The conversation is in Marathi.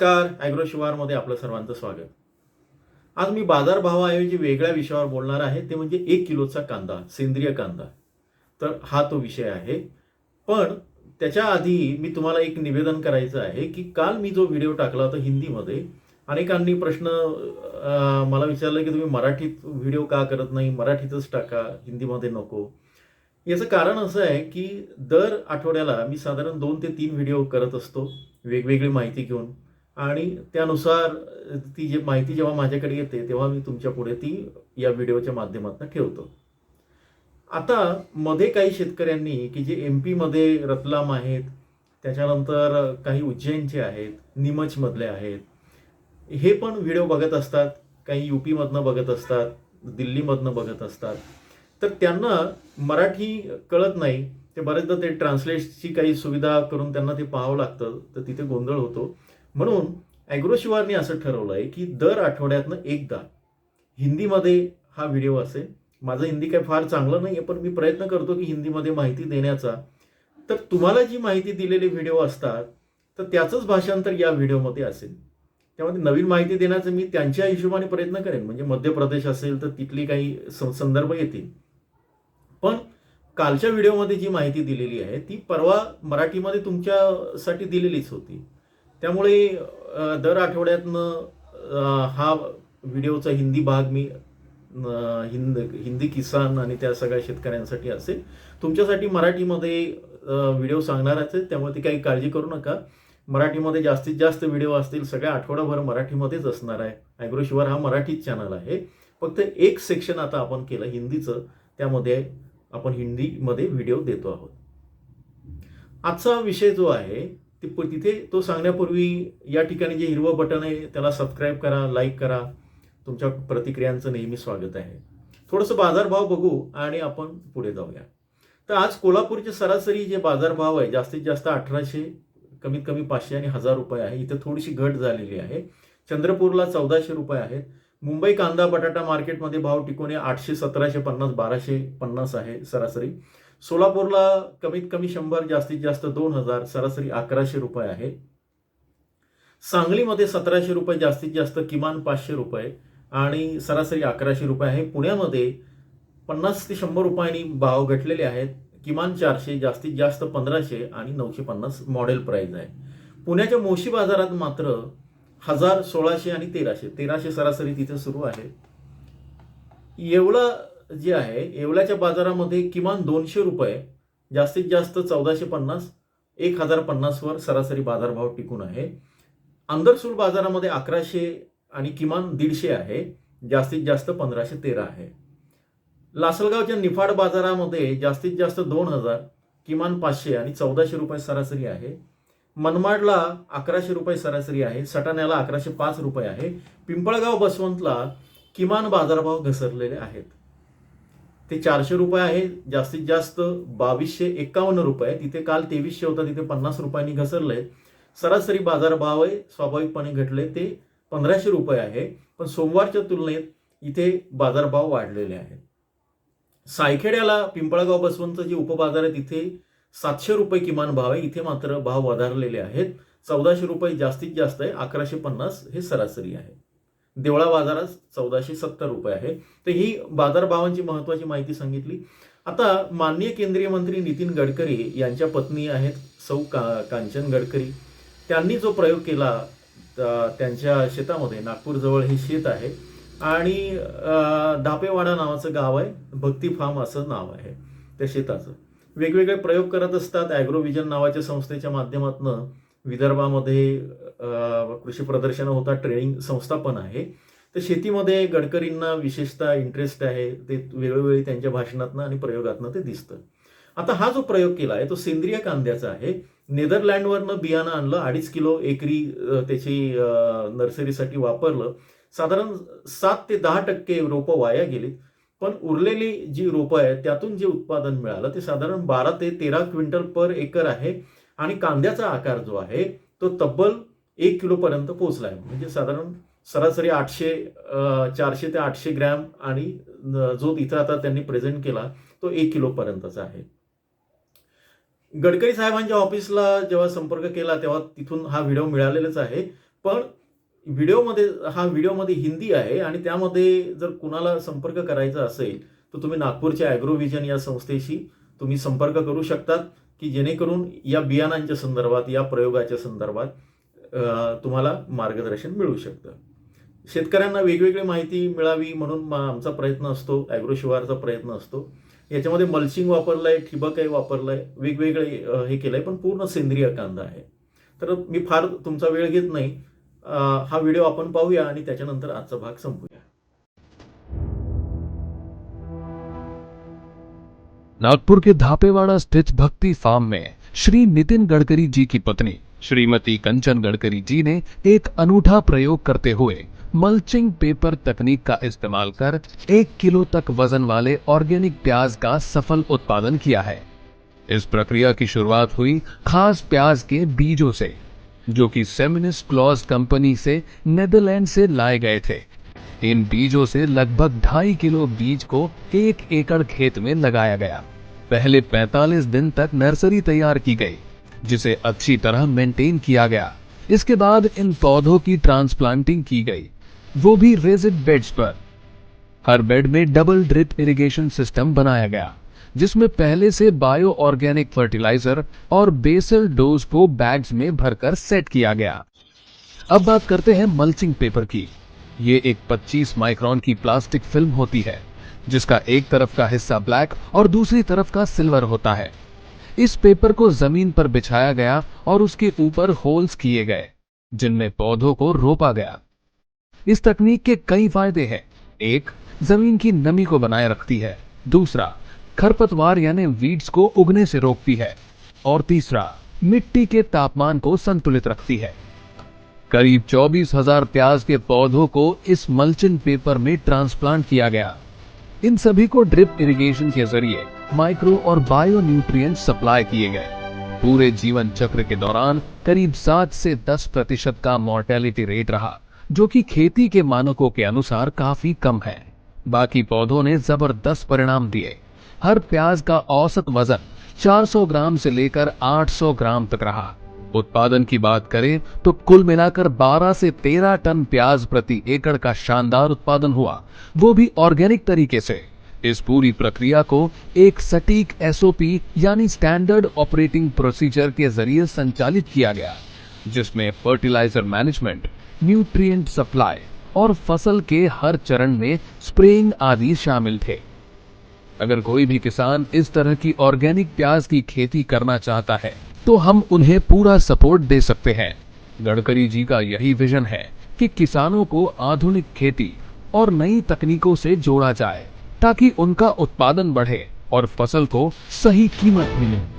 नमस्कार. ॲग्रो शिवारमध्ये आपलं सर्वांचं स्वागत. आज मी बाजारभावाऐवजी वेगळ्या विषयावर बोलणार आहे. ते म्हणजे एक किलोचा कांदा सेंद्रिय कांदा. तर हा तो विषय आहे. पण त्याच्या आधी मी तुम्हाला एक निवेदन करायचं आहे की काल मी जो व्हिडिओ टाकला होता हिंदीमध्ये अनेकांनी प्रश्न मला विचारलं की तुम्ही मराठीत व्हिडिओ का करत नाही? मराठीतच टाका हिंदीमध्ये नको. याचं कारण असं आहे की दर आठवड्याला मी साधारण दोन ते तीन व्हिडिओ करत असतो वेगवेगळी माहिती घेऊन. आणि त्यानुसार ती जी माहिती जेव्हा माझ्याकडे येते तेव्हा मी तुमच्यापुढे ती या व्हिडिओच्या माध्यमातून ठेवतो. आता मध्ये काही शेतकऱ्यांनी की जे एम पीमध्ये रतलाम आहेत त्याच्यानंतर काही उज्जैनचे आहेत निमचमधले आहेत हे पण व्हिडिओ बघत असतात काही यू पीमधनं बघत असतात दिल्लीमधनं बघत असतात. तर त्यांना मराठी कळत नाही ते बरेचदा ते ट्रान्सलेटची काही सुविधा करून त्यांना ते पाहावं लागतं तर तिथे गोंधळ होतो. म्हणून ॲग्रोशिवारने असं ठरवलं आहे की दर आठवड्यातनं एकदा हिंदीमध्ये हा व्हिडिओ असेल. माझं हिंदी काही फार चांगलं नाही आहे पण मी प्रयत्न करतो की हिंदीमध्ये माहिती देण्याचा. तर तुम्हाला जी माहिती दिलेले व्हिडिओ असतात तर त्याचंच भाषांतर या व्हिडिओमध्ये असेल. त्यामध्ये नवीन माहिती देण्याचा मी त्यांच्या हिशोबाने प्रयत्न करेन. म्हणजे मध्य प्रदेश असेल तर तिथली काही स- संदर्भ येतील. पण कालच्या व्हिडिओमध्ये जी माहिती दिलेली आहे ती परवा मराठीमध्ये तुमच्यासाठी दिलेलीच होती. त्यामुळे दर आठवड्यातनं हा व्हिडिओचा हिंदी भाग मी हिंद हिंदी किसान आणि त्या सगळ्या शेतकऱ्यांसाठी असेल. तुमच्यासाठी मराठीमध्ये व्हिडिओ सांगणारच आहे त्यामुळे ती काही काळजी करू नका. मराठीमध्ये जास्तीत जास्त व्हिडिओ असतील सगळ्या आठवडाभर मराठीमध्येच असणार आहे. ॲग्रोशिवर हा मराठीच चॅनल आहे. फक्त एक सेक्शन आता आपण केलं हिंदीचं त्यामध्ये आपण हिंदीमध्ये व्हिडिओ देतो आहोत. आजचा विषय जो आहे ते प- तिथे तो सांगण्यापूर्वी या ठिकाणी जे हिरवं बटन आहे त्याला सबस्क्राईब करा लाईक करा. तुमच्या प्रतिक्रियांचं नेहमी स्वागत आहे. थोडंसं बाजारभाव बघू आणि आपण पुढे जाऊया. तर आज कोल्हापूरचे सरासरी जे बाजारभाव आहे जास्तीत जास्त अठराशे कमीत कमी पाचशे आणि हजार रुपये आहे. इथं थोडीशी घट झालेली आहे. चंद्रपूरला चौदाशे रुपये आहेत. मुंबई कांदा बटाटा मार्केटमध्ये भाव टिकून आठशे सतराशे पन्नास बाराशे पन्नास आहे सरासरी. सोलापूरला कमीत कमी शंभर जास्तीत जास्त दोन हजार सरासरी अकराशे रुपये आहे. सांगलीमध्ये सतराशे रुपये जास्तीत जास्त किमान पाचशे रुपये आणि सरासरी अकराशे रुपये आहे. पुण्यामध्ये पन्नास ते शंभर रुपयांनी भाव घटलेले आहेत. किमान चारशे जास्तीत जास्त पंधराशे आणि नऊशे पन्नास मॉडेल प्राईज आहे. पुण्याच्या मोशी बाजारात मात्र हजार सोळाशे आणि तेराशे तेराशे सरासरी तिथे सुरू आहे. येवला जे आहे येवल्याच्या बाजारामध्ये किमान दोनशे रुपये जास्तीत जास्त चौदाशे पन्नास एक हजार पन्नासवर सरासरी बाजारभाव टिकून आहे. आंदरसूल बाजारामध्ये अकराशे आणि किमान दीडशे आहे जास्तीत जास्त पंधराशे तेरा आहे. लासलगावच्या निफाड बाजारामध्ये जास्तीत जास्त दोन हजार किमान पाचशे आणि चौदाशे रुपये सरासरी आहे. मनमाडला अकराशे रुपये सरासरी आहे सटाण्याला अकराशे पाच रुपये आहे. पिंपळगाव बसवंतला किमान बाजारभाव घसरलेले आहेत. ते चारशे रुपये आहे जास्तीत जास्त बावीसशे एकावन्न रुपये. तिथे काल तेवीसशे होता तिथे पन्नास रुपयांनी घसरले. सरासरी बाजारभाव आहे स्वाभाविकपणे घटले ते पंधराशे रुपये आहे. पण सोमवारच्या तुलनेत इथे बाजारभाव वाढलेले आहेत. सायखेड्याला पिंपळगाव बसवंत जे उपबाजार आहे तिथे सातशे रुपये किमान भाव आहे. इथे मात्र भाव वधारलेले आहेत. चौदाशे रुपये जास्तीत जास्त आहे अकराशे पन्नास हे सरासरी आहे. देवळा बाजारात चौदाशे सत्तर रुपये आहे. तर ही बाजारभावांची महत्वाची माहिती सांगितली. आता माननीय केंद्रीय मंत्री नितीन गडकरी यांच्या पत्नी आहेत सौ का कांचन गडकरी. त्यांनी जो प्रयोग केला त- त्यांच्या शेतामध्ये नागपूरजवळ हे शेत आहे. आणि दापेवाडा धापेवाडा नावाचं गाव आहे भक्ती फार्म असं नाव आहे त्या शेताचं. वेगवेगळे प्रयोग करत असतात ॲग्रोविजन नावाच्या संस्थेच्या माध्यमातून विदर्भामध्ये कृषी प्रदर्शनं होता ट्रेनिंग संस्था पण आहे. तर शेतीमध्ये गडकरींना विशेषतः इंटरेस्ट आहे ते वेळोवेळी त्यांच्या भाषणातनं आणि प्रयोगातनं ते दिसतं. आता हा जो प्रयोग केला आहे तो सेंद्रिय कांद्याचा आहे. नेदरलँडवरनं बियाणं आणलं अडीच किलो एकरी त्याची नर्सरीसाठी वापरलं. साधारण सात ते दहा टक्के रोपं वाया गेलीत. पण उरलेली जी रोपं आहेत त्यातून जे उत्पादन मिळालं ते साधारण बारा ते तेरा क्विंटल पर एकर आहे. आणि कांद्याचा आकार जो आहे तो तब्बल एक किलोपर्यंत पोहोचला आहे म्हणजे साधारण सरासरी आठशे चारशे ते आठशे ग्रॅम आणि जो तिथं आता त्यांनी प्रेझेंट केला तो एक किलोपर्यंतचा आहे. गडकरी साहेबांच्या ऑफिसला जेव्हा संपर्क केला तेव्हा तिथून हा व्हिडिओ मिळालेलाच आहे. पण व्हिडिओमध्ये हा व्हिडिओमध्ये हिंदी आहे आणि त्यामध्ये जर कुणाला संपर्क करायचा असेल तर तुम्ही नागपूरच्या ॲग्रोव्हिजन या संस्थेशी तुम्ही संपर्क करू शकतात की जेणेकरून या बियाणांच्या संदर्भात या प्रयोगाच्या संदर्भात तुम्हाला मार्गदर्शन मिळू शकतं. शेतकऱ्यांना वेगवेगळी माहिती मिळावी म्हणून मा- आमचा प्रयत्न असतो ॲग्रो शिवारचा प्रयत्न असतो. याच्यामध्ये मल्चिंग वापरलं आहे ठिबक आहे वापरलं आहे वेगवेगळे हे केलं आहे पण पूर्ण सेंद्रिय कांदा आहे. तर मी फार तुमचा वेळ घेत नाही. हा व्हिडिओ आपण पाहूया आणि त्याच्यानंतर आजचा भाग संपूया. नागपुर के धापेवाड़ा स्थित भक्ति फार्म में श्री नितिन गडकरी जी की पत्नी श्रीमती कंचन गडकरी जी ने एक अनूठा प्रयोग करते हुए मल्चिंग पेपर तकनीक का इस्तेमाल कर एक किलो तक वज़न वाले ऑर्गेनिक प्याज का सफल उत्पादन किया है। इस प्रक्रिया की शुरुआत हुई खास प्याज के बीजों से, जो कि सेमिनिस क्लॉज कंपनी से नेदरलैंड से लाए गए थे। इन बीजों से लगभग ढाई किलो बीज को एक एकड़ खेत में लगाया गया। पहले 45 दिन तक नर्सरी तैयार की गई। जिसे अच्छी तरह मेंटेन किया गया। इसके बाद इन पौधों की ट्रांसप्लांटिंग की गई। वो भी रेजिड बेड्स पर। हर बेड में डबल ड्रिप इरिगेशन सिस्टम बनाया गया, जिसमें पहले से बायो ऑर्गेनिक फर्टिलाइज़र और बेसल डोज को बैग्स में भरकर सेट किया गया। अब बात करते हैं मल्चिंग पेपर की। ये एक 25 माइक्रोन की प्लास्टिक फ़िल्म होती है, जिसका एक तरफ़ का हिस्सा ब्लैक और दूसरी तरफ़ का सिल्वर होता है। इस पेपर को ज़मीन पर बिछाया गया और उसके ऊपर होल्स किए गए, जिनमें पौधों को रोपा गया। इस तकनीक के कई फ़ायदे हैं। एक, ज़मीन की नमी को बनाए रखती है। दूसरा, खरपतवार यानी वीड्स को उगने से रोकती है। और तीसरा, मिट्टी के तापमान को संतुलित रखती है। करीब चौबीस हज़ार प्याज के पौधों को इस मल्चिंग पेपर में ट्रांसप्लांट किया गया। इन सभी को ड्रिप इरिगेशन के ज़रिए माइक्रो और बायो न्यूट्रिएंट सप्लाई किए गए। पूरे जीवन चक्र के दौरान करीब सात से दस प्रतिशत का मोर्टेलिटी रेट रहा, जो कि खेती के मानकों के अनुसार काफ़ी कम है। बाकी पौधों ने ज़बरदस्त परिणाम दिए। हर प्याज का औसत वज़न 400 ग्राम से लेकर 800 ग्राम तक रहा। उत्पादन की बात करें तो कुल मिलाकर 12 से 13 टन प्याज प्रति एकड़ का शानदार उत्पादन हुआ। वो भी ऑर्गेनिक तरीके से। इस पूरी प्रक्रिया को एक सटीक एसओपी यानी स्टैंडर्ड ऑपरेटिंग प्रोसीजर के ज़रिए संचालित किया गया, जिसमें फर्टिलाइज़र मैनेजमेंट न्यूट्रिएंट सप्लाई और फ़सल के हर चरण में स्प्रेइंग आदि शामिल थे। अगर कोई भी किसान इस तरह की ऑर्गेनिक प्याज की खेती करना चाहता है तो हम उन्हें पूरा सपोर्ट दे सकते हैं। गडकरी जी का यही विजन है कि किसानों को आधुनिक खेती और नई तकनीकों से जोड़ा जाए, ताकि उनका उत्पादन बढ़े और फ़सल को सही कीमत मिले।